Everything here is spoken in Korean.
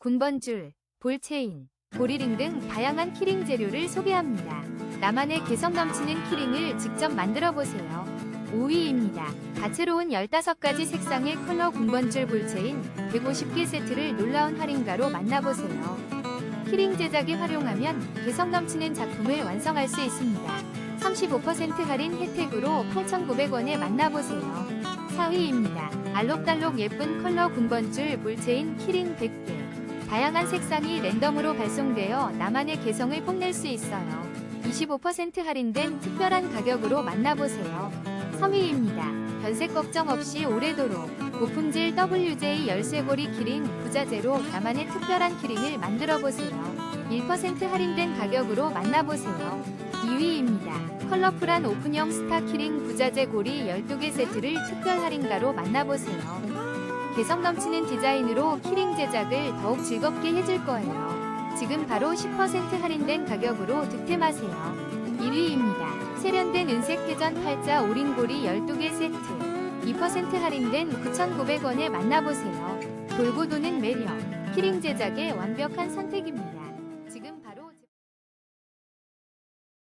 군번줄, 볼체인, 보리링 등 다양한 키링 재료를 소개합니다. 나만의 개성 넘치는 키링을 직접 만들어 보세요. 5위입니다. 다채로운 15가지 색상의 컬러 군번줄 볼체인 150개 세트를 놀라운 할인가로 만나보세요. 키링 제작에 활용하면 개성 넘치는 작품을 완성할 수 있습니다. 35% 할인 혜택으로 8,900원에 만나보세요. 4위입니다. 알록달록 예쁜 컬러 군번줄 볼체인 키링 100개. 다양한 색상이 랜덤으로 발송되어 나만의 개성을 뽐낼 수 있어요. 25% 할인된 특별한 가격으로 만나보세요. 3위입니다. 변색 걱정 없이 오래도록 고품질 WJ 열쇠고리 키링 부자재로 나만의 특별한 키링을 만들어보세요. 1% 할인된 가격으로 만나보세요. 2위입니다. 컬러풀한 오픈형 스타 키링 부자재 고리 12개 세트를 특별 할인가로 만나보세요. 개성 넘치는 디자인으로 키링 제작을 더욱 즐겁게 해줄 거예요. 지금 바로 10% 할인된 가격으로 득템하세요. 1위입니다. 세련된 은색 회전 팔자 오링고리 12개 세트. 2% 할인된 9,900원에 만나보세요. 돌고 도는 매력. 키링 제작의 완벽한 선택입니다.